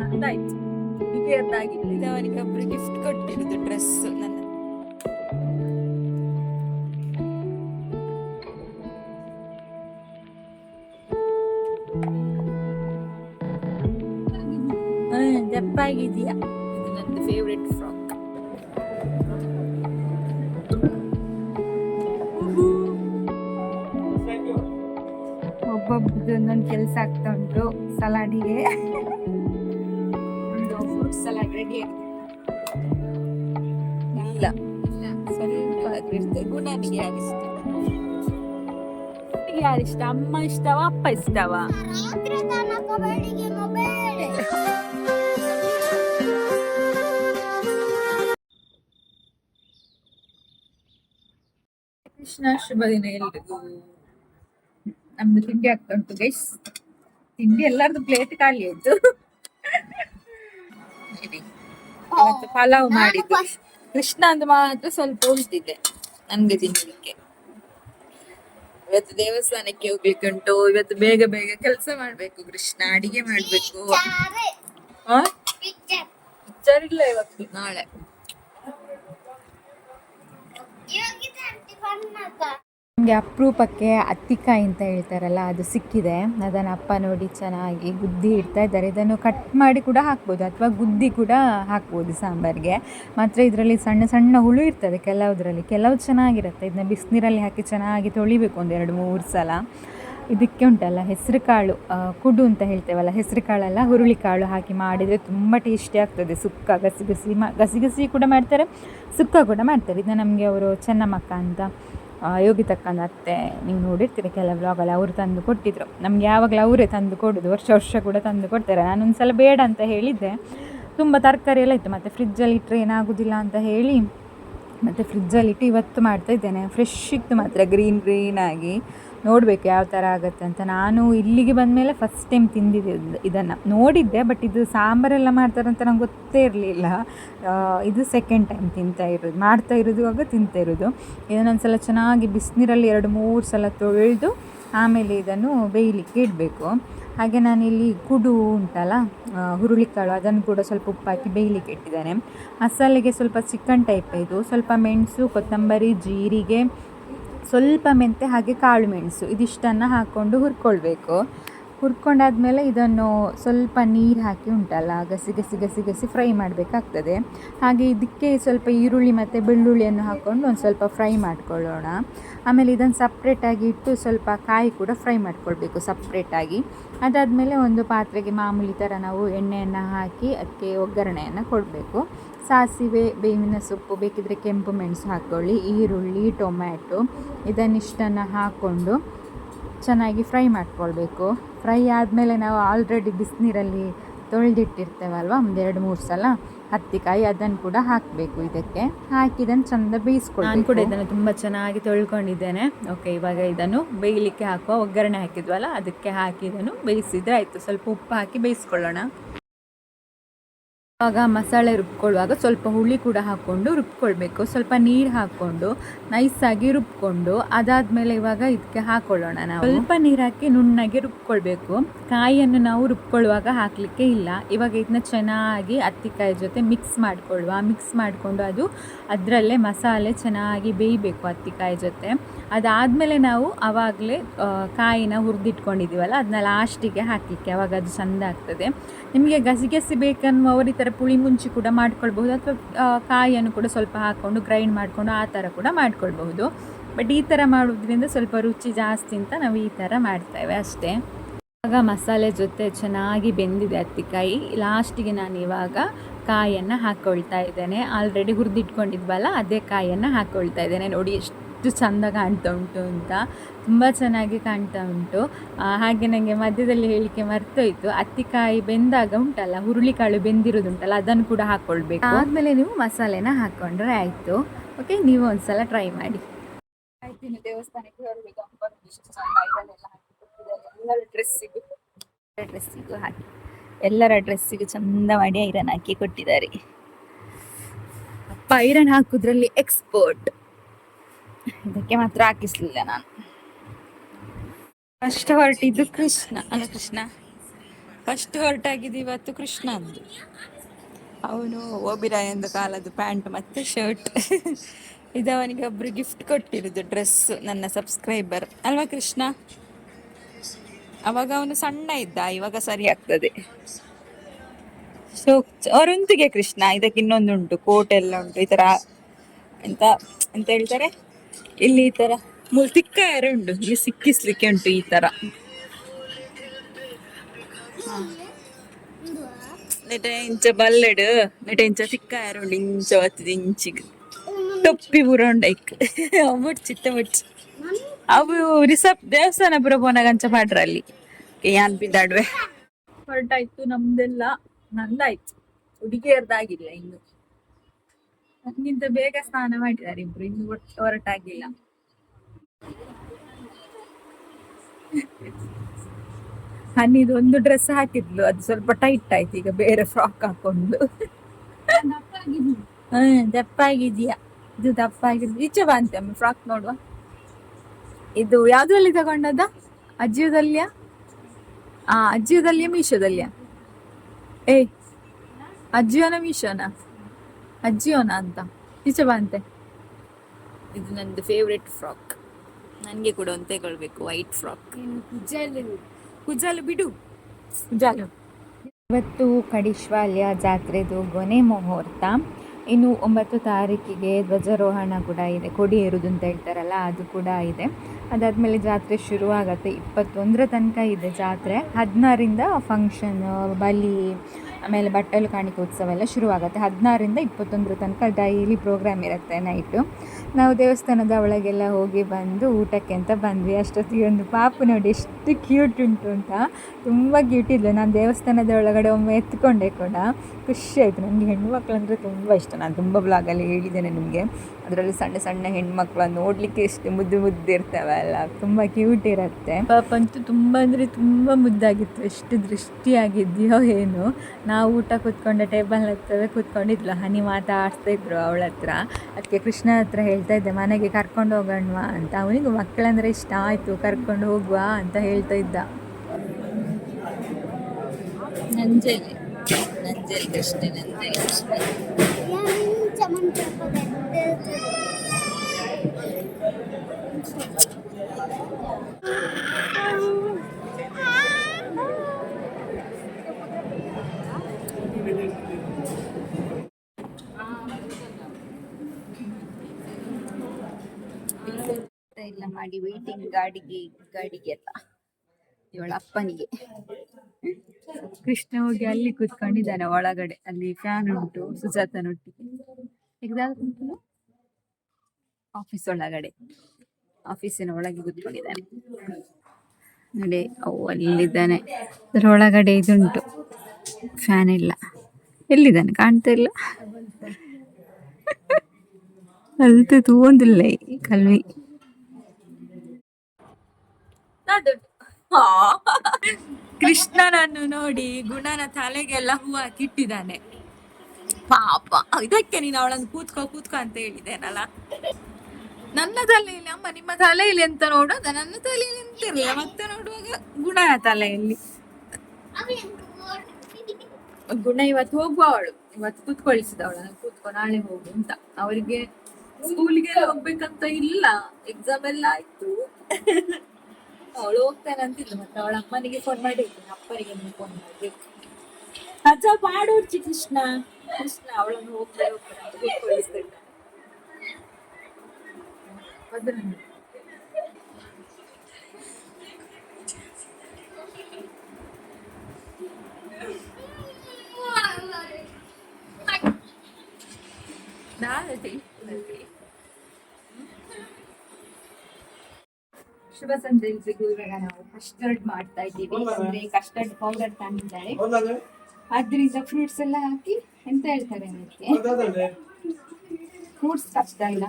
ನಂದಾಯ್ತು ಹುಡುಗಿಯದ್ದಾಗಿಲ್ಲ ಇದು ಅವನಿಗೆ ಒಬ್ರು ಗಿಫ್ಟ್ ಕೊಟ್ಟಿರುದು ಡ್ರೆಸ್ ನನ್ನ ಹ್ಮ್ ದಪ್ಪಾಗಿದೀಯಾ ಇದು ನನ್ನ ಫೇವ್ರೆಟ್ ಫ್ರಾಕ್ ಒಬ್ಬೊಬ್ರದ್ದು ಒಂದೊಂದು ಕೆಲಸ ಆಗ್ತಾ ಉಂಟು ಸಲಾಡಿಗೆ ಒಂದು ಫ್ರೂಟ್ ಸಲಾಡ್ ಇಲ್ಲ ಸ್ವಲ್ಪ ಇರ್ತದೆ ಗುಣನಿಗೆ ಯಾರಿಷ್ಟ? ಯಾರಿಷ್ಟ ಅಮ್ಮ ಇಷ್ಟವ, ಅಪ್ಪ ಇಷ್ಟವ? ಕೃಷ್ಣ, ಶುಭ ದಿನ ಎಲ್ರಿಗೂ. ನಮ್ದು ತಿಂಡಿ ಆಗ್ತಾ ಉಂಟು ಗೈಸ್ ತಿಂಡಿ ಎಲ್ಲರದು ಪ್ಲೇಟ್ ಖಾಲಿ ಆಯ್ತು. ಇವತ್ತು ಪಲಾವ್ ಮಾಡಿದ್ದು. ಕೃಷ್ಣ ಅಂತ ಮಾತ್ರ ಸ್ವಲ್ಪ ಉಳಿದಿದೆ ನನ್ಗೆ ತಿನ್ಲಿಕ್ಕೆ. ಇವತ್ತು ದೇವಸ್ಥಾನಕ್ಕೆ ಹೋಗ್ಲಿಕ್ಕುಂಟು ಇವತ್ತು ಬೇಗ ಬೇಗ ಕೆಲಸ ಮಾಡ್ಬೇಕು ಕೃಷ್ಣ ಅಡಿಗೆ ಮಾಡ್ಬೇಕು? ಪಿಕ್ಚರ್ ಇಲ್ಲ ಇವತ್ತು ನಾಳೆ. ನಮಗೆ ಅಪರೂಪಕ್ಕೆ ಅತ್ತಿಕಾಯಿ ಅಂತ ಹೇಳ್ತಾರಲ್ಲ, ಅದು ಸಿಕ್ಕಿದೆ. ಅದನ್ನು ಅಪ್ಪ ನೋಡಿ ಚೆನ್ನಾಗಿ ಗುದ್ದಿ ಇಡ್ತಾ ಇದ್ದಾರೆ. ಇದನ್ನು ಕಟ್ ಮಾಡಿ ಕೂಡ ಹಾಕ್ಬೋದು, ಅಥವಾ ಗುದ್ದಿ ಕೂಡ ಹಾಕ್ಬೋದು ಸಾಂಬಾರಿಗೆ. ಮಾತ್ರ ಇದರಲ್ಲಿ ಸಣ್ಣ ಸಣ್ಣ ಹುಳು ಇರ್ತದೆ ಕೆಲವುದರಲ್ಲಿ. ಕೆಲವು ಚೆನ್ನಾಗಿರುತ್ತೆ. ಇದನ್ನ ಬಿಸಿನೀರಲ್ಲಿ ಹಾಕಿ ಚೆನ್ನಾಗಿ ತೊಳಿಬೇಕು ಒಂದು ಎರಡು ಮೂರು ಸಲ. ಇದಕ್ಕೆ ಉಂಟಲ್ಲ ಹೆಸರು ಕಾಳು ಕುಡು ಅಂತ ಹೇಳ್ತೇವಲ್ಲ ಹೆಸರು ಕಾಳೆಲ್ಲ ಹುರುಳಿ ಕಾಳು ಹಾಕಿ ಮಾಡಿದರೆ ತುಂಬ ಟೇಸ್ಟಿ ಆಗ್ತದೆ. ಸುಕ್ಕ ಗಸಿಗಸಿ ಮ ಗಸಿಗಸಿ ಗಸಿ ಗಸಿ ಕೂಡ ಮಾಡ್ತಾರೆ, ಸುಕ್ಕ ಕೂಡ ಮಾಡ್ತಾರೆ. ಇದನ್ನ ನಮಗೆ ಅವರು ಚೆನ್ನಮ್ಮಕ್ಕ ಅಂತ ಆ, ಯೋಗಿತಕ್ಕಂದ ಅತ್ತೆ ನೀವು ನೋಡಿರ್ತೀರಿ ಕೆಲವು ವ್ಲಾಗಲ್ಲಿ ಅವರು ತಂದು ಕೊಟ್ಟಿದ್ರು. ನಮ್ಗೆ ಯಾವಾಗಲೂ ಅವರೇ ತಂದು ಕೊಡೋದು. ವರ್ಷ ವರ್ಷ ಕೂಡ ತಂದು ಕೊಡ್ತಾರೆ. ನಾನು ಒಂದ್ಸಲ ಬೇಡ ಅಂತ ಹೇಳಿದ್ದೆ. ತುಂಬ ತರಕಾರಿ ಎಲ್ಲ ಇತ್ತು. ಮತ್ತು ಫ್ರಿಜ್ಜಲ್ಲಿ ಇಟ್ಟರೆ ಏನಾಗೋದಿಲ್ಲ ಅಂತ ಹೇಳಿ ಮತ್ತು ಫ್ರಿಜ್ಜಲ್ಲಿ ಇಟ್ಟು ಇವತ್ತು ಮಾಡ್ತಾ ಇದ್ದೇನೆ. ಫ್ರೆಶ್ ಇತ್ತು ಮಾತ್ರ ಗ್ರೀನ್ ಗ್ರೀನ್ ಆಗಿ. ನೋಡಬೇಕು ಯಾವ ಥರ ಆಗುತ್ತೆ ಅಂತ. ನಾನು ಇಲ್ಲಿಗೆ ಬಂದ ಮೇಲೆ ಫಸ್ಟ್ ಟೈಮ್ ತಿಂದಿದ್ದೆ ಇದನ್ನು. ನೋಡಿದ್ದೆ ಬಟ್ ಇದು ಸಾಂಬಾರೆಲ್ಲ ಮಾಡ್ತಾರಂತ ನಂಗೆ ಗೊತ್ತೇ ಇರಲಿಲ್ಲ. ಇದು ಸೆಕೆಂಡ್ ಟೈಮ್ ತಿಂತಾ ಇರೋದು. ಮಾಡ್ತಾ ಇರೋದು ಆಗ ತಿಂತಾ ಇರೋದು. ಇದನ್ನೊಂದ್ಸಲ ಚೆನ್ನಾಗಿ ಬಿಸಿನೀರಲ್ಲಿ ಎರಡು ಮೂರು ಸಲ ತೊಳೆದು ಆಮೇಲೆ ಇದನ್ನು ಬೇಯಲಿಕ್ಕೆ ಇಡಬೇಕು. ಹಾಗೆ ನಾನಿಲ್ಲಿ ಕುಡು ಉಂಟಲ್ಲ ಹುರುಳಿಕಾಳು, ಅದನ್ನು ಕೂಡ ಸ್ವಲ್ಪ ಉಪ್ಪಾಕಿ ಬೇಯಲಿಕ್ಕೆ ಇಟ್ಟಿದ್ದೇನೆ. ಮಸಾಲೆಗೆ ಸ್ವಲ್ಪ ಚಿಕನ್ ಟೈಪ್ ಇದು, ಸ್ವಲ್ಪ ಮೆಣಸು, ಕೊತ್ತಂಬರಿ, ಜೀರಿಗೆ, ಸ್ವಲ್ಪ ಮೆಂತೆ ಹಾಗೆ ಕಾಳು ಮೆಣಸು, ಇದಿಷ್ಟನ್ನು ಹಾಕ್ಕೊಂಡು ಹುರ್ಕೊಳ್ಬೇಕು. ಹುರ್ಕೊಂಡಾದ್ಮೇಲೆ ಇದನ್ನು ಸ್ವಲ್ಪ ನೀರು ಹಾಕಿ ಉಂಟಲ್ಲ, ಗಸಿ ಗಸಿ ಗಸಿ ಗಸಿ ಫ್ರೈ ಮಾಡಬೇಕಾಗ್ತದೆ. ಹಾಗೆ ಇದಕ್ಕೆ ಸ್ವಲ್ಪ ಈರುಳ್ಳಿ ಮತ್ತು ಬೆಳ್ಳುಳ್ಳಿಯನ್ನು ಹಾಕ್ಕೊಂಡು ಒಂದು ಸ್ವಲ್ಪ ಫ್ರೈ ಮಾಡ್ಕೊಳ್ಳೋಣ. ಆಮೇಲೆ ಇದನ್ನು ಸಪ್ರೇಟಾಗಿ ಇಟ್ಟು ಸ್ವಲ್ಪ ಕಾಯಿ ಕೂಡ ಫ್ರೈ ಮಾಡ್ಕೊಳ್ಬೇಕು ಸಪ್ರೇಟಾಗಿ ಅದಾದಮೇಲೆ ಒಂದು ಪಾತ್ರೆಗೆ ಮಾಮೂಲಿ ಥರ ನಾವು ಎಣ್ಣೆಯನ್ನು ಹಾಕಿ ಅದಕ್ಕೆ ಒಗ್ಗರಣೆಯನ್ನು ಕೊಡಬೇಕು. ಸಾಸಿವೆ, ಬೇವಿನ ಸೊಪ್ಪು, ಬೇಕಿದ್ರೆ ಕೆಂಪು ಮೆಣಸು ಹಾಕ್ಕೊಳ್ಳಿ ಈರುಳ್ಳಿ, ಟೊಮ್ಯಾಟೊ ಇದನ್ನಿಷ್ಟನ್ನು ಹಾಕ್ಕೊಂಡು ಚೆನ್ನಾಗಿ ಫ್ರೈ ಮಾಡ್ಕೊಳ್ಬೇಕು. ಫ್ರೈ ಆದಮೇಲೆ ನಾವು ಆಲ್ರೆಡಿ ಬಿಸಿನೀರಲ್ಲಿ ತೊಳೆದಿಟ್ಟಿರ್ತೇವಲ್ವ ಒಂದೆರಡು ಮೂರು ಸಲ ಹತ್ತಿಕಾಯಿ ಅದನ್ನು ಕೂಡ ಹಾಕಬೇಕು ಇದಕ್ಕೆ. ಹಾಕಿ ಇದನ್ನು ಚಂದ ಬೇಯಿಸ್ಕೊಳ್ಳಿ ನಾನು ಕೂಡ ಇದನ್ನು ತುಂಬ ಚೆನ್ನಾಗಿ ತೊಳ್ಕೊಂಡಿದ್ದೇನೆ. ಓಕೆ ಇವಾಗ ಇದನ್ನು ಬೇಯಲಿಕ್ಕೆ ಹಾಕುವ ಒಗ್ಗರಣೆ ಹಾಕಿದ್ವಲ್ಲ, ಅದಕ್ಕೆ ಹಾಕಿ ಇದನ್ನು ಬೇಯಿಸಿದ್ರೆ ಆಯಿತು. ಸ್ವಲ್ಪ ಉಪ್ಪು ಹಾಕಿ ಬೇಯಿಸ್ಕೊಳ್ಳೋಣ. ಆವಾಗ ಮಸಾಲೆ ರುಬ್ಕೊಳ್ಳುವಾಗ ಸ್ವಲ್ಪ ಹುಳಿ ಕೂಡ ಹಾಕ್ಕೊಂಡು ರುಬ್ಕೊಳ್ಬೇಕು. ಸ್ವಲ್ಪ ನೀರು ಹಾಕ್ಕೊಂಡು ನೈಸಾಗಿ ರುಬ್ಕೊಂಡು ಅದಾದಮೇಲೆ ಇವಾಗ ಇದಕ್ಕೆ ಹಾಕೊಳ್ಳೋಣ ನಾವು. ಸ್ವಲ್ಪ ನೀರು ಹಾಕಿ ನುಣ್ಣಗೆ ರುಬ್ಕೊಳ್ಬೇಕು. ಕಾಯಿಯನ್ನು ನಾವು ರುಬ್ಕೊಳ್ಳುವಾಗ ಹಾಕಲಿಕ್ಕೆ ಇಲ್ಲ. ಇವಾಗ ಇದನ್ನ ಚೆನ್ನಾಗಿ ಹತ್ತಿಕಾಯಿ ಜೊತೆ ಮಿಕ್ಸ್ ಮಾಡಿಕೊಳ್ಳುವ. ಮಿಕ್ಸ್ ಮಾಡಿಕೊಂಡು ಅದು ಅದರಲ್ಲೇ ಮಸಾಲೆ ಚೆನ್ನಾಗಿ ಬೇಯಬೇಕು ಅತ್ತಿಕಾಯಿ ಜೊತೆ. ಅದಾದಮೇಲೆ ನಾವು ಆವಾಗಲೇ ಕಾಯಿನ ಹುರಿದಿಟ್ಕೊಂಡಿದ್ದೀವಲ್ಲ ಅದನ್ನ ಲಾಸ್ಟಿಗೆ ಹಾಕಲಿಕ್ಕೆ. ಅವಾಗ ಅದು ಚೆಂದ ಆಗ್ತದೆ. ನಿಮಗೆ ಗಸಿ ಗಸಿ ಈ ಥರ ಪುಳಿ ಮುಂಚಿ ಕೂಡ ಮಾಡ್ಕೊಳ್ಬಹುದು ಅಥವಾ ಕಾಯಿಯನ್ನು ಕೂಡ ಸ್ವಲ್ಪ ಹಾಕ್ಕೊಂಡು ಗ್ರೈಂಡ್ ಮಾಡಿಕೊಂಡು ಆ ಥರ ಕೂಡ ಮಾಡ್ಕೊಳ್ಬಹುದು. ಬಟ್ ಈ ಥರ ಮಾಡೋದ್ರಿಂದ ಸ್ವಲ್ಪ ರುಚಿ ಜಾಸ್ತಿ ಅಂತ ನಾವು ಈ ಥರ ಮಾಡ್ತೇವೆ ಅಷ್ಟೇ. ಇವಾಗ ಮಸಾಲೆ ಜೊತೆ ಚೆನ್ನಾಗಿ ಬೆಂದಿದೆ ಹತ್ತಿಕಾಯಿ ಲಾಸ್ಟಿಗೆ ನಾನು ಇವಾಗ ಕಾಯನ್ನು ಹಾಕ್ಕೊಳ್ತಾ ಇದ್ದೇನೆ. ಆಲ್ರೆಡಿ ಹುರಿದಿಟ್ಕೊಂಡಿದ್ವಲ್ಲ, ಅದೇ ಕಾಯನ್ನು ಹಾಕ್ಕೊಳ್ತಾ ಇದ್ದೇನೆ. ನೋಡಿ, ಎಷ್ಟು ಚಂದ ಕಾಣ್ತಾ ಉಂಟು ಅಂತ. ತುಂಬ ಚೆನ್ನಾಗಿ ಕಾಣ್ತಾ ಉಂಟು. ಹಾಗೆ ನನಗೆ ಮಧ್ಯದಲ್ಲಿ ಹೇಳಿಕೆ ಮರ್ತೋಯ್ತು. ಹತ್ತಿಕಾಯಿ ಬೆಂದಾಗ ಉಂಟಲ್ಲ ಹುರುಳಿಕಾಳು ಬೆಂದಿರೋದುಂಟಲ್ಲ ಅದನ್ನು ಕೂಡ ಹಾಕ್ಕೊಳ್ಬೇಕು ಆದಮೇಲೆ ನೀವು ಮಸಾಲೆನ ಹಾಕ್ಕೊಂಡ್ರೆ ಆಯಿತು. ಓಕೆ ನೀವು ಒಂದ್ಸಲ ಟ್ರೈ ಮಾಡಿ. ಆಯ್ತು ದೇವಸ್ಥಾನಕ್ಕೆ ಹೊರಬೇಕು ಡ್ರೆಸ್ಸಿಗೂ ಡ್ರೆಸ್ಸಿಗೂ ಹಾಕಿ ಎಲ್ಲರ ಡ್ರೆಸ್ಸಿಗೂ ಚಂದ ಮಾಡಿ ಐರನ್ ಹಾಕಿ ಕೊಟ್ಟಿದ್ದಾರೆ. ಅಪ್ಪ ಐರನ್ ಹಾಕುದ್ರಲ್ಲಿ ಎಕ್ಸ್ಪರ್ಟ್ ಇದಕ್ಕೆ ಮಾತ್ರ ಹಾಕಿಸ್ಲಿಲ್ಲ ನಾನು. ಫಸ್ಟ್ ಹೊರಟಿದ್ದು ಕೃಷ್ಣ. ಅಲ್ಲ ಕೃಷ್ಣ. ಫಸ್ಟ್ ಹೊರಟಾಗಿದ್ದು ಇವತ್ತು ಕೃಷ್ಣ ಅಂದು. ಅವನು ಓಬಿರಾಯಂದು ಕಾಲದ ಪ್ಯಾಂಟ್ ಮತ್ತೆ ಶರ್ಟ್ ಇದು ಅವನಿಗೆ ಒಬ್ರು ಗಿಫ್ಟ್ ಕೊಟ್ಟಿರೋದು ಡ್ರೆಸ್ ನನ್ನ ಸಬ್ಸ್ಕ್ರೈಬರ್ ಅಲ್ವಾ ಕೃಷ್ಣ? ಅವಾಗ ಅವನು ಸಣ್ಣ ಇದ್ದ, ಇವಾಗ ಸರಿ ಆಗ್ತದೆ. ಅವರೊಂದಿಗೆ ಕೃಷ್ಣ. ಇದಕ್ಕೆ ಇನ್ನೊಂದುಂಟು ಕೋಟ್ ಎಲ್ಲ ಉಂಟು, ಈ ತರ. ಎಂತ ಎಂತ ಹೇಳ್ತಾರೆ. ಇಲ್ಲಿ ಈ ತರ. ಮೂಲ್ ತಿಕ್ಕ ಉಂಟು. ಇಲ್ಲಿ ಸಿಕ್ಕಿಸ್ಲಿಕ್ಕೆ ಉಂಟು ಈ ತರ. ನೆಟ ಇಂಚ ಬಲ್ಲೆಡು. ನೆಟ ಇಂಚ ತಿಕ್ಕ ಉಂಡು ಇಂಚ ಒತ್ತಿದ ಇಂಚಿಗೆ. ಟೊಪ್ಪಿ ಪೂರ ಉಂಡೈಕ್ ಚಿತ್ತ ಮುಡ್ಚಿ ಅವು ರಿಸಪ್ ದೇವಸ್ಥಾನ ಪುರ ಪೋನಗಂಚ ಮಾಡ್ರ ಅಲ್ಲಿ. ಯಾನ್ ಬಿದ್ದಾಡ್ವೆ ಹೊರಟಾಯ್ತು ನಮ್ದೆಲ್ಲ. ನಂದಾಯ್ತು. ಹುಡುಗಿಯರ್ದಾಗಿಲ್ಲ ಇನ್ನು. ನನ್ಗಿಂತ ಬೇಗ ಸ್ನಾನ ಮಾಡಿದ್ದಾರೆ ಇಬ್ರು ಇನ್ನು ಹೊರಟಾಗಿಲ್ಲ. ಹನ್ನಿದು ಒಂದು ಡ್ರೆಸ್ ಹಾಕಿದ್ಲು ಅದು ಸ್ವಲ್ಪ ಟೈಟ್ ಆಯ್ತು ಈಗ ಬೇರೆ ಫ್ರಾಕ್ ಹಾಕೊಂಡು. ಹ್ಮ್ ದಪ್ಪಾಗಿದ್ಯಾ? ಇದು ದಪ್ಪಾಗಿದ್ದು ಈಚೆ ಬಾ ಅಂತೆ ಅಮ್ಮ ಫ್ರಾಕ್ ನೋಡುವ. ಇದು ಯಾವ್ದ್ರಲ್ಲಿ ತಗೊಂಡದ ಅಜ್ಜಿಯೋದಲ್ಯ ಆ ಅಜ್ಜಿಯೋದಲ್ಯ ಮೀಶೋದಲ್ಯ ಏ ಅಜ್ಜಿಯೋನ ಮೀಶೋನ? ಅಜ್ಜಿಯೋನ ಅಂತ? ಈಚೆ ಬಾ ಅಂತೆ. ಇದು ನಂದು ಫೇವ್ರೆಟ್ ಫ್ರಾಕ್ ನನಗೆ ಕೂಡ ಒಂದು ತಗೊಳ್ಬೇಕು ವೈಟ್ ಫ್ರಾಕ್ ಕುಜಾಲು? ಬಿಡು. ಕುಜಾಲು. ಇವತ್ತು ಕಡಿಶ್ವಾಲ್ಯ ಜಾತ್ರೆದು ಗೊನೆ ಮುಹೂರ್ತ. ಇನ್ನು ಒಂಬತ್ತು ತಾರೀಕಿಗೆ ಧ್ವಜಾರೋಹಣ ಕೂಡ ಇದೆ. ಕೊಡಿ ಏರುದು ಅಂತ ಹೇಳ್ತಾರಲ್ಲ ಅದು ಕೂಡ ಇದೆ. ಅದಾದಮೇಲೆ ಜಾತ್ರೆ ಶುರುವಾಗತ್ತೆ. ಇಪ್ಪತ್ತೊಂದರ ತನಕ ಇದೆ ಜಾತ್ರೆ. ಹದಿನಾರಿಂದ ಫಂಕ್ಷನ್ ಬಲಿ ಆಮೇಲೆ ಬಟ್ಟಲು ಕಾಣಿಕೆ ಉತ್ಸವ ಎಲ್ಲ ಶುರುವಾಗುತ್ತೆ. ಹದಿನಾರರಿಂದ ಇಪ್ಪತ್ತೊಂದರ ತನಕ ಡೈಲಿ ಪ್ರೋಗ್ರಾಮ್ ಇರುತ್ತೆ ನೈಟು ನಾವು ದೇವಸ್ಥಾನದ ಒಳಗೆಲ್ಲ ಹೋಗಿ ಬಂದು ಊಟಕ್ಕೆ ಅಂತ ಬಂದ್ವಿ. ಅಷ್ಟೊತ್ತಿಗೆ ಒಂದು ಪಾಪು ನೋಡಿ ಎಷ್ಟು ಕ್ಯೂಟ್ ಉಂಟು ಅಂತ. ತುಂಬ ಕ್ಯೂಟ್ ಇದ್ಲು. ನಾನು ದೇವಸ್ಥಾನದ ಒಳಗಡೆ ಒಮ್ಮೆ ಎತ್ಕೊಂಡೆ ಕೂಡ. ಖುಷಿ ಆಯಿತು. ನನಗೆ ಹೆಣ್ಣು ತುಂಬ ಇಷ್ಟ. ನಾನು ತುಂಬ ಬ್ಲಾಗಲ್ಲಿ ಹೇಳಿದ್ದೇನೆ ನಿಮಗೆ. ಅದರಲ್ಲಿ ಸಣ್ಣ ಸಣ್ಣ ಹೆಣ್ಮಕ್ಳು ನೋಡ್ಲಿಕ್ಕೆ ಎಷ್ಟು ಮುದ್ದು ಮುದ್ದು ಇರ್ತವೆ ಅಲ್ಲ ತುಂಬ ಕ್ಯೂಟ್ ಇರುತ್ತೆ. ಪಾಪ ಅಂತೂ ತುಂಬ ಅಂದರೆ ತುಂಬ ಮುದ್ದಾಗಿತ್ತು ಎಷ್ಟು ದೃಷ್ಟಿಯಾಗಿದೆಯೋ ಏನು. ನಾವು ಊಟ ಕೂತ್ಕೊಂಡೆ ಟೇಬಲ್ ಹತ್ತವೆ ಕೂತ್ಕೊಂಡಿದ್ಲು ಹನಿ ಮಾತಾಡ್ಸ್ತಾ ಇದ್ರು ಅವಳ ಹತ್ರ. ಅದಕ್ಕೆ ಕೃಷ್ಣ ಹತ್ರ ಹೇಳ್ತಾ ಇದ್ದೆ ಮನೆಗೆ ಕರ್ಕೊಂಡು ಹೋಗೋಣವಾ ಅಂತ. ಅವನಿಗೂ ಮಕ್ಕಳಂದ್ರೆ ಇಷ್ಟ ಆಯಿತು ಕರ್ಕೊಂಡು ಹೋಗುವ ಅಂತ ಹೇಳ್ತಾ ಇದ್ದ. ನಂಜಲಿ. ನಂಜಲಿ ಕೃಷ್ಣ ನಂಜಲಿ ಕೃಷ್ಣ. ಮಾಡಿ ವೇಟಿಂಗ್ ಗಾಡಿಗೆ ಗಾಡಿಗೆ ಎಲ್ಲ ಇವಳ ಅಪ್ಪನಿಗೆ. ಕೃಷ್ಣ ಹೋಗಿ ಅಲ್ಲಿ ಕೂತ್ಕೊಂಡಿದ್ದಾನೆ ಒಳಗಡೆ. ಅಲ್ಲಿ ಫ್ಯಾನ್ ಉಂಟು, ಸುಜಾತನೊಟ್ಟಿಗೆ. ಉಂಟು ಆಫೀಸ್ ಒಳಗಡೆ. ಆಫೀಸಿನ ಒಳಗೆ ಕೂತ್ಕೊಂಡಿದ್ದಾನೆ. ನೋಡಿ ಅವು ಅಲ್ಲಿದ್ದಾನೆ. ಅದರ ಒಳಗಡೆ ಇದುಂಟು. ಫ್ಯಾನ್ ಇಲ್ಲ. ಎಲ್ಲಿದ್ದಾನೆ? ಕಾಣ್ತಾ ಇಲ್ಲ. ಅಲ್ತು ತೂವೊಂದಿಲ್ಲ ಈ ಕೃಷ್ಣನನ್ನು ನೋಡಿ ಗುಣನ ತಲೆಗೆಲ್ಲ ಹೂ ಹಾಕಿಟ್ಟಿದ್ದಾನೆ. ಪಾಪ. ಇದಕ್ಕೆ ನೀನು ಅವಳನ್ನು ಕೂತ್ಕೋ ಕೂತ್ಕೋ ಅಂತ ಹೇಳಿದ್ದೇನಲ್ಲ? ನನ್ನ ತಲೆಯಲ್ಲಿ, ಅಮ್ಮ ನಿಮ್ಮ ತಲೆಯಲ್ಲಿ ಅಂತ ನೋಡೋದ ನನ್ನ ತಲೆಯಲ್ಲಿ ಎಂತಿರಲಿಲ್ಲ ಮತ್ತೆ ನೋಡುವಾಗ ಗುಣನ ತಲೆಯಲ್ಲಿ. ಗುಣ ಇವತ್ತು ಹೋಗುವ ಅವಳು ಇವತ್ತು ಕೂತ್ಕೊಳಿಸಿದ ಅವಳನ್ನ. ಕೂತ್ಕೊ, ನಾಳೆ ಹೋಗು ಅಂತ. ಅವರಿಗೆ ಸ್ಕೂಲಿಗೆ ಹೋಗ್ಬೇಕಂತ ಇಲ್ಲ. ಎಕ್ಸಾಮ್ ಎಲ್ಲ ಆಯ್ತು. ಅವಳು ಹೋಗ್ತೇನೆ ಅಂತಿದ್ಲು ಮತ್ತೆ ಅವಳ ಅಮ್ಮನಿಗೆ ಫೋನ್ ಮಾಡಿದ್ಲು ಅಪ್ಪನಿಗೆ ಫೋನ್ ಮಾಡಿ ಅಜ್ಜ ಪಾಡೋಡ್ಚಿ ಕೃಷ್ಣ ಕೃಷ್ಣ ಅವಳನ್ನು ಹೋಗ್ತಾರೆ ಹೋಗ್ತಾರೆ ಅಂತ ಕೂತ್ಕೊಳಿಸ್ತಾ ಇದ್ದ. ಅದ್ರನ್ನು. ನಾಳೆ ತಿಳಿಸ್ತೀನಿ. ಶುಭ ಸಂಜೆ ಎಲ್ರಿಗೂ ಇವಾಗ ನಾವು ಕಸ್ಟರ್ಡ್ ಮಾಡ್ತಾ ಇದ್ದೀವಿ. ಅಂದ್ರೆ ಕಸ್ಟರ್ಡ್ ಪೌಡರ್ ತಂದಿದ್ದಾರೆ. ಅದ್ರಿಂದ ಫ್ರೂಟ್ಸ್ ಎಲ್ಲ ಹಾಕಿ ಎಂತ ಹೇಳ್ತಾರೆ ಅದಕ್ಕೆ ಫ್ರೂಟ್ಸ್ ಕಷ್ಟ ಇಲ್ಲ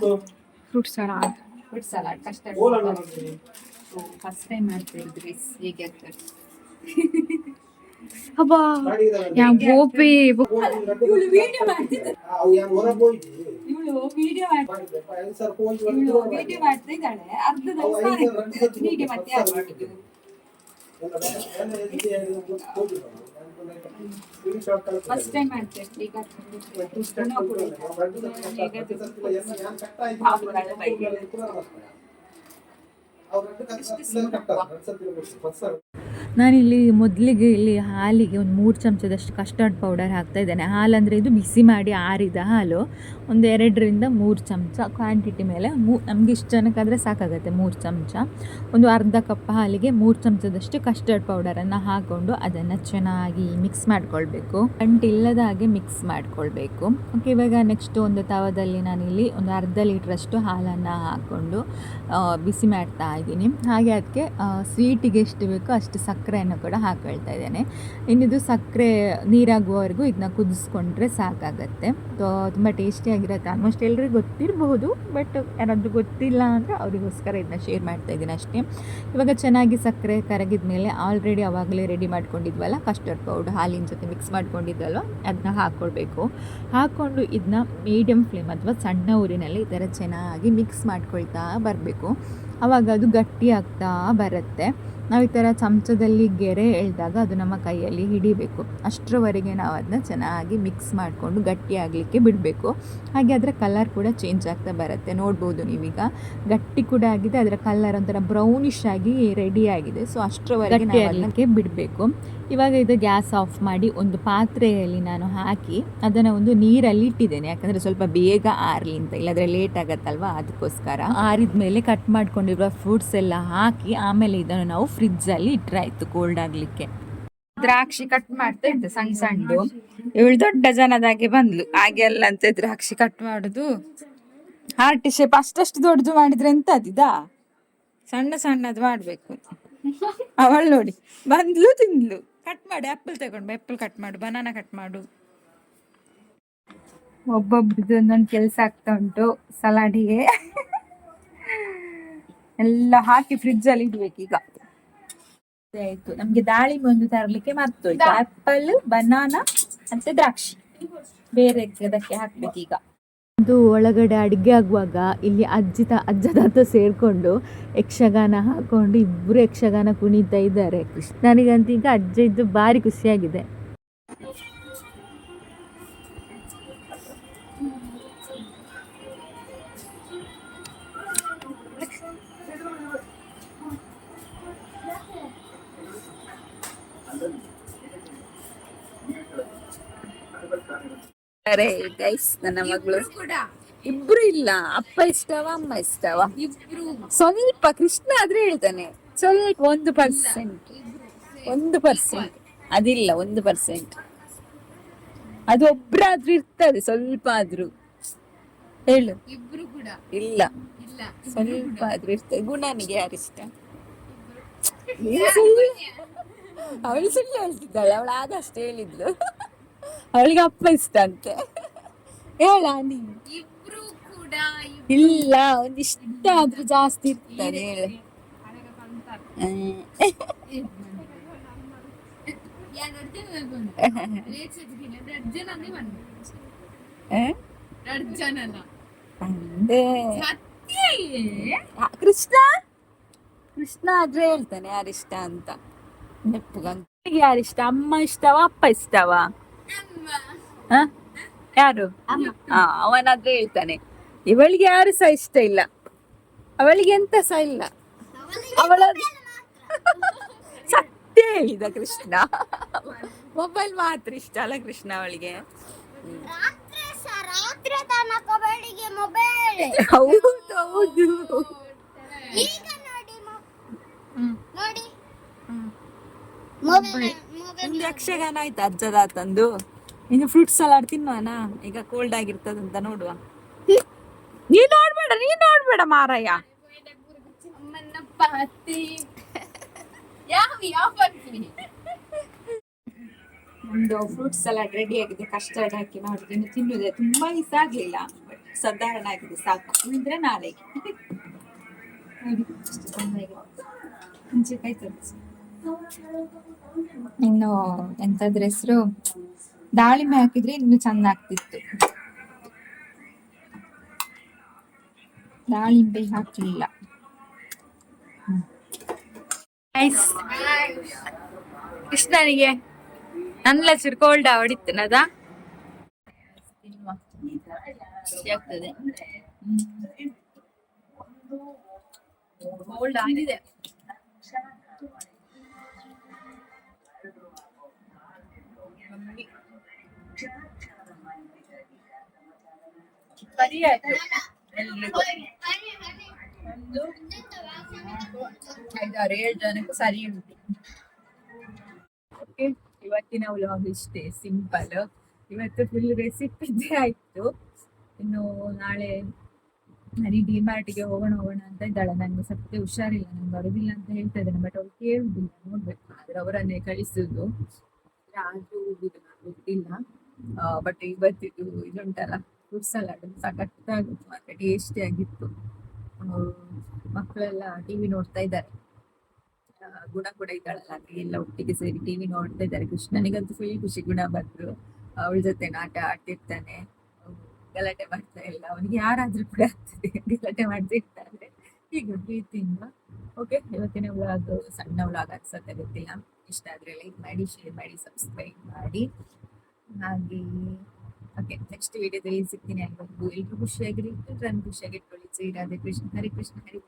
fruit salad fruit salad custard first time ಮಾಡ್ತಾ ಇದ್ರಿ ಹೇಗೆ ಆಗ್ತದೆ ಅಬ್ಬಾ ಯಾ ಗೋಪಿ ವಿಡಿಯೋ ಮಾಡ್ತಿದ್ದ ಇವಳು ವಿಡಿಯೋ ಇವಳು ವಿಡಿಯೋ ಮಾಡ್ತಾ ಇದ್ದಾಳೆ ಅರ್ಧದಲ್ಲಿ ವಿಡಿಯೋ ಮತ್ತೆ ಆಗ್ಬಿಟ್ಟಿದ್ದು ಫಸ್ಟ್ ಟೈಮ್ ಮಾಡ್ತೇವೆ ಈಗ ನಾನಿಲ್ಲಿ ಮೊದಲಿಗೆ ಇಲ್ಲಿ ಹಾಲಿಗೆ ಒಂದು ಮೂರು ಚಮಚದಷ್ಟು ಕಸ್ಟರ್ಡ್ ಪೌಡರ್ ಹಾಕ್ತಾ ಇದ್ದೇನೆ. ಹಾಲು ಅಂದರೆ ಇದು ಬಿಸಿ ಮಾಡಿ ಆರಿದ ಹಾಲು ಒಂದು ಎರಡರಿಂದ ಮೂರು ಚಮಚ ಕ್ವಾಂಟಿಟಿ ಮೇಲೆ ಮೂ, ನಮಗೆ ಇಷ್ಟು ಜನಕ್ಕಾದರೆ ಸಾಕಾಗುತ್ತೆ ಮೂರು ಚಮಚ. ಒಂದು ಅರ್ಧ ಕಪ್ ಹಾಲಿಗೆ ಮೂರು ಚಮಚದಷ್ಟು ಕಸ್ಟರ್ಡ್ ಪೌಡರನ್ನು ಹಾಕ್ಕೊಂಡು ಅದನ್ನು ಚೆನ್ನಾಗಿ ಮಿಕ್ಸ್ ಮಾಡ್ಕೊಳ್ಬೇಕು. ಅಂಟಿಲ್ಲದ ಹಾಗೆ ಮಿಕ್ಸ್ ಮಾಡ್ಕೊಳ್ಬೇಕು. ಓಕೆ ಇವಾಗ ನೆಕ್ಸ್ಟ್ ಒಂದು ತವದಲ್ಲಿ ನಾನಿಲ್ಲಿ ಒಂದು ಅರ್ಧ ಲೀಟ್ರಷ್ಟು ಹಾಲನ್ನು ಹಾಕ್ಕೊಂಡು ಬಿಸಿ ಮಾಡ್ತಾ ಇದ್ದೀನಿ. ಹಾಗೆ ಅದಕ್ಕೆ ಸ್ವೀಟಿಗೆ ಎಷ್ಟು ಬೇಕೋ ಅಷ್ಟು ಸಕ್ಕರೆಯನ್ನು ಕೂಡ ಹಾಕೊಳ್ತಾ ಇದ್ದೇನೆ. ಇನ್ನಿದು ಸಕ್ಕರೆ ನೀರಾಗುವವರೆಗೂ ಇದನ್ನ ಕುದಿಸ್ಕೊಂಡ್ರೆ ಸಾಕಾಗತ್ತೆ. ತುಂಬ ಟೇಸ್ಟಿಯಾಗಿರುತ್ತೆ. ಆಲ್ಮೋಸ್ಟ್ ಎಲ್ಲರಿಗೂ ಗೊತ್ತಿರಬಹುದು, ಬಟ್ ಯಾರಾದರೂ ಗೊತ್ತಿಲ್ಲ ಅಂದರೆ ಅವರಿಗೋಸ್ಕರ ಇದನ್ನ ಶೇರ್ ಮಾಡ್ತಾ ಇದ್ದೀನಿ ಅಷ್ಟೇ. ಇವಾಗ ಚೆನ್ನಾಗಿ ಸಕ್ಕರೆ ಕರಗಿದ ಮೇಲೆ ಆಲ್ರೆಡಿ ಅವಾಗಲೇ ರೆಡಿ ಮಾಡ್ಕೊಂಡಿದ್ವಲ್ಲ, ಕಸ್ಟರ್ಡ್ ಪೌಡರ್ ಹಾಲಿನ ಜೊತೆ ಮಿಕ್ಸ್ ಮಾಡ್ಕೊಂಡಿದ್ವಲ್ವ ಅದನ್ನ ಹಾಕ್ಕೊಳ್ಬೇಕು ಹಾಕ್ಕೊಂಡು ಇದನ್ನ ಮೀಡಿಯಮ್ ಫ್ಲೇಮ್ ಅಥವಾ ಸಣ್ಣ ಊರಿನಲ್ಲಿ ಈ ಥರ ಚೆನ್ನಾಗಿ ಮಿಕ್ಸ್ ಮಾಡ್ಕೊಳ್ತಾ ಬರಬೇಕು. ಆವಾಗ ಅದು ಗಟ್ಟಿ ಆಗ್ತಾ ಬರುತ್ತೆ. ನಾವು ಈ ಥರ ಚಮಚದಲ್ಲಿ ಗೆರೆ ಎಳೆದಾಗ ಅದು ನಮ್ಮ ಕೈಯಲ್ಲಿ ಹಿಡಿಬೇಕು. ಅಷ್ಟರವರೆಗೆ ನಾವು ಅದನ್ನ ಚೆನ್ನಾಗಿ ಮಿಕ್ಸ್ ಮಾಡಿಕೊಂಡು ಗಟ್ಟಿ ಆಗಲಿಕ್ಕೆ ಬಿಡಬೇಕು. ಹಾಗೆ ಅದರ ಕಲರ್ ಕೂಡ ಚೇಂಜ್ ಆಗ್ತಾ ಬರುತ್ತೆ. ನೋಡ್ಬೋದು ನೀವೀಗ. ಗಟ್ಟಿ ಕೂಡ ಆಗಿದೆ ಅದರ ಕಲರ್ ಒಂಥರ ಬ್ರೌನಿಶ್ ಆಗಿ ರೆಡಿ ಆಗಿದೆ. ಸೊ ಅಷ್ಟರವರೆಗೆ ನಾವು ಅದಕ್ಕೆ ಬಿಡಬೇಕು. ಇವಾಗ ಇದು ಗ್ಯಾಸ್ ಆಫ್ ಮಾಡಿ ಒಂದು ಪಾತ್ರೆಯಲ್ಲಿ ನಾನು ಹಾಕಿ ಅದನ್ನು ಒಂದು ನೀರಲ್ಲಿ ಇಟ್ಟಿದ್ದೇನೆ. ಯಾಕಂದರೆ ಸ್ವಲ್ಪ ಬೇಗ ಆರಲಿ ಅಂತ. ಇಲ್ಲಾದರೆ ಲೇಟ್ ಆಗತ್ತಲ್ವ? ಅದಕ್ಕೋಸ್ಕರ. ಆರಿದ ಮೇಲೆ ಕಟ್ ಮಾಡ್ಕೊಂಡಿರುವ ಫ್ರೂಟ್ಸ್ ಎಲ್ಲ ಹಾಕಿ ಆಮೇಲೆ ಇದನ್ನು ನಾವು ಫ್ರಿಜ್ಜಲ್ಲಿ ಇಟ್ಟರಾಯ್ತು ಕೋಲ್ಡ್ ಆಗಲಿಕ್ಕೆ. ದ್ರಾಕ್ಷಿ ಕಟ್ ಮಾಡ್ತಾ ಇದ್ದೆ ಸಣ್ಣ ಸಣ್ಣದು. ಇವಳು ದೊಡ್ಡ ಜನದಾಗೆ ಬಂದ್ಲು. ಹಾಗೆ ಅಲ್ಲ ಅಂತ ದ್ರಾಕ್ಷಿ ಕಟ್ ಮಾಡುದು. ಹಾರ್ಟ್ ಶೇಪ್ ಅಷ್ಟಷ್ಟು ದೊಡ್ಡದು ಮಾಡಿದ್ರೆ ಎಂತ ಅದಿದಾ ಸಣ್ಣ ಸಣ್ಣದು ಮಾಡ್ಬೇಕು. ಅವಳು ನೋಡಿ, ಬಂದ್ಲು, ತಿಂದ್ಲು. ಕಟ್ ಮಾಡಿ ಆಪಲ್ ತಗೊಂಡು ಆಪಲ್ ಕಟ್ ಮಾಡು ಬನಾನಾ ಕಟ್ ಮಾಡು. ಒಬ್ಬೊಬ್ರದ್ದು ಒಂದೊಂದು ಕೆಲಸ ಆಗ್ತಾ ಉಂಟು ಸಲಾಡಿಗೆ ಎಲ್ಲ ಹಾಕಿ ಫ್ರಿಜ್ ಅಲ್ಲಿ ಇಡ್ಬೇಕೀಗ. ಆಯ್ತು. ನಮ್ಗೆ ದಾಳಿಂಬೆ ಒಂದು ತರಲಿಕ್ಕೆ ಮರ್ತೋಯ್ತು. ಆಪಲ್ ಬನಾನಾ ಮತ್ತೆ ದ್ರಾಕ್ಷಿ. ಬೇರೆ ಅದಕ್ಕೆ ಈಗ. ಅದು ಒಳಗಡೆ ಅಡುಗೆ ಆಗುವಾಗ ಇಲ್ಲಿ ಅಜ್ಜಿ ತ ಅಜ್ಜ ತಾತ ಸೇರಿಕೊಂಡು ಯಕ್ಷಗಾನ ಹಾಕೊಂಡು ಇಬ್ಬರು ಯಕ್ಷಗಾನ ಕುಣಿತಾ ಇದ್ದಾರೆ. ನನಗಂತೂ ಈಗ ಅಜ್ಜ ಇದ್ದು ಭಾರಿ ಖುಷಿಯಾಗಿದೆ. ಅರೆ ಗೈಸ್ ನನ್ನ ಮಗಳು. ಇಬ್ರು ಇಲ್ಲ. ಅಪ್ಪ ಇಷ್ಟವ ಅಮ್ಮ ಇಷ್ಟವ. ಸ್ವಲ್ಪ ಕೃಷ್ಣ ಆದ್ರೆ ಹೇಳ್ತಾನೆ. ಸ್ವಲ್ಪ ಒಂದು ಪರ್ಸೆಂಟ್ ಒಂದು ಪರ್ಸೆಂಟ್ ಅದಿಲ್ಲ ಒಂದು ಪರ್ಸೆಂಟ್ ಅದು ಒಬ್ರಾದ್ರೂ ಇರ್ತದೆ ಸ್ವಲ್ಪ ಆದ್ರೂ. ಹೇಳು. ಇಬ್ರು ಕೂಡ. ಇಲ್ಲ. ಇಲ್ಲ ಸ್ವಲ್ಪ ಆದ್ರೂ ಇರ್ತದೆ. ಗುಣನಿಗೆ ಯಾರಿಷ್ಟ ಅವಳು ಸುಳ್ಳು ಹೇಳ್ತಿದ್ದಾಳೆ. ಅವಳು ಆದಷ್ಟು ಹೇಳಿದ್ಲು ಅವಳಿಗೆ ಅಪ್ಪ ಇಷ್ಟ ಅಂತೆ ಹೇಳ ನೀನು ಇಬ್ರು ಕೂಡ ಇಲ್ಲ ಒಂದಿಷ್ಟ ಆದ್ರೂ ಜಾಸ್ತಿ ಇರ್ತದೆ ಹೇಳು ಹ್ಮ್. ಹ? ಅಂದೆ ಆ, ಕೃಷ್ಣ ಕೃಷ್ಣ ಆದ್ರೆ ಹೇಳ್ತಾನೆ ಯಾರಿಷ್ಟ ಅಂತ ನೆಪ್ಪಗಂತ ಯಾರಿಷ್ಟ ಅಮ್ಮ ಇಷ್ಟವ ಅಪ್ಪ ಇಷ್ಟವ ಹ? ಯಾರು? ಹಾ ಅವನಾದ್ರೆ ಹೇಳ್ತಾನೆ. ಇವಳಿಗೆ ಯಾರು ಸಹ ಇಷ್ಟ ಇಲ್ಲ. ಅವಳಿಗೆ ಎಂತ ಸಹ ಇಲ್ಲ. ಅವಳ ಸತ್ಯ ಹೇಳಿದ ಕೃಷ್ಣ. ಮೊಬೈಲ್ ಮಾತ್ರ ಇಷ್ಟ ಅಲ್ಲ ಕೃಷ್ಣ ಅವಳಿಗೆ. ಹೌದು ಹೌದು. ನೋಡಿ ಒಂದು ಯಕ್ಷಗಾನ ಆಯ್ತು ಅಜ್ಜದ ತಂದು ಇನ್ನು ಫ್ರೂಟ್ ಸಲಾಡ್ ತಿನ್ನುವನ ಈಗ ಕೋಲ್ಡ್ ಆಗಿರ್ತದಂತ ನೋಡುವ. ನೀ ನೋಡ್ಬೇಡ ನೀ ನೋಡ್ಬೇಡ ಮಾರಯ್ಯ. ಒಂದು ಫ್ರೂಟ್ ಸಲಾಡ್ ರೆಡಿ ಆಗಿದೆ ಕಸ್ಟರ್ಡ್ ಹಾಕಿ ಮಾಡಿದ್ದು ಇನ್ನು ತಿನ್ನುವುದೇ ತುಂಬಾ ಇಷ್ಟ ಆಗ್ಲಿಲ್ಲ ಬಟ್ ಸಾಧಾರಣ ಆಗಿದೆ ಸಾಕು. ಇದ್ರೆ ನಾಳೆಗೆ. ನೋಡಿ ಮುಂಚೆ ಕೈ ತರಿಸಿ ಇನ್ನು ಎಂತದ್ರ ಹೆಸರು, ದಾಳಿಂಬೆ ಹಾಕಿದ್ರೆ ಇನ್ನು ಚಂದ ಆಗ್ತಿತ್ತು ದಾಳಿಂಬೆ ಹಾಕ್ಲಿಲ್ಲ. ಇಷ್ಟ ಕೃಷ್ಣನಿಗೆ ನನ್ನ ಚೂರು ಕೋಲ್ಡ್ ಹೊಡಿತನದ ಆಗ್ತದೆ. ಕೋಲ್ಡ್ ಆಗಿದೆ. ಸರಿ ಆಯ್ತು ಎಲ್ರಿಗೂ ಒಂದು ಐದಾರು ಏಳು ಜನಕ್ಕೂ ಸರಿ ಉಂಟು. ಓಕೆ ಇವತ್ತಿನ ವ್ಲಾಗ್ ಇಷ್ಟೇ ಸಿಂಪಲ್ ಇವತ್ತು ಫುಲ್ ರೆಸಿಪಿದ್ದೇ ಆಯ್ತು. ಇನ್ನು ನಾಳೆ ನನಗೆ ಡಿಮಾರ್ಟಿಗೆ ಹೋಗೋಣ ಹೋಗೋಣ ಅಂತ ಇದ್ದಾಳೆ. ನನಗೆ ಸತ್ಯ ಹುಷಾರಿಲ್ಲ ನಂಗೆ ಬರೋದಿಲ್ಲ ಅಂತ ಹೇಳ್ತಾ ಇದ್ದೇನೆ ಬಟ್ ಅವ್ರು ಕೇಳುದಿಲ್ಲ ನೋಡ್ಬೇಕು. ಆದ್ರೆ ಅವರನ್ನೇ ಕಳಿಸುದು. ಆದ್ರೂ ಹೋಗುದು ನಾನು ಗೊತ್ತಿಲ್ಲ ಬಟ್ ಇವತ್ತಿದ್ದು ಇದುಂಟಲ್ಲ. ಫ್ರೂಟ್ ಸಲಾಡ್ ಮತ್ತೆ ಟೇಸ್ಟಿ ಆಗಿತ್ತು. ಮಕ್ಕಳೆಲ್ಲ ಟಿವಿ ನೋಡ್ತಾ ಇದ್ದಾರೆ. ಗುಣ ಕೂಡ ಇದ್ದಾಳಲ್ಲ ಎಲ್ಲ ಒಟ್ಟಿಗೆ ಸೇರಿ ಟಿವಿ ನೋಡ್ತಾ ಇದ್ದಾರೆ. ಕೃಷ್ಣನಿಗಂತೂ ಫುಲ್ ಖುಷಿ ಗುಣ ಬಂದ್ರು. ಅವಳ ಜೊತೆ ನಾಟ ಆಡ್ತಿರ್ತಾನೆ ಗಲಾಟೆ ಮಾಡ್ತಾ ಇಲ್ಲ. ಅವನಿಗೆ ಯಾರಾದ್ರೂ ಕೂಡ ಆಗ್ತದೆ, ಗಲಾಟೆ ಮಾಡ್ತಾ ಇರ್ತಾರೆ ಹೀಗೆ ಪ್ರೀತಿಯಿಂದ ಓಕೆ ಇವತ್ತಿನ ವ್ಲಾಗ್ ಸಣ್ಣ ವ್ಲಾಗ್ ಅನ್ಸತ್ತೆ, ಗೊತ್ತಿಲ್ಲ. ಇಷ್ಟ ಆದ್ರೆ ಲೈಕ್ ಮಾಡಿ ಶೇರ್ ಮಾಡಿ ಸಬ್ಸ್ಕ್ರೈಬ್ ಮಾಡಿ. ಹಾಗೆ ಓಕೆ ನೆಕ್ಸ್ಟ್ ವಿಡಿಯೋದಲ್ಲಿ ಸಿಗ್ತೀನಿ ಅನ್ಬೋದು ಎಲ್ರು ಖುಷಿಯಾಗಿರಿ ಎಲ್ಲರನ್ನು ಖುಷಿಯಾಗಿ ಇಟ್ಕೊಳ್ಳಿ ಶ್ರೀ ರಾಧೆ ಕೃಷ್ಣ, ಹರಿ ಕೃಷ್ಣ, ಹರಿ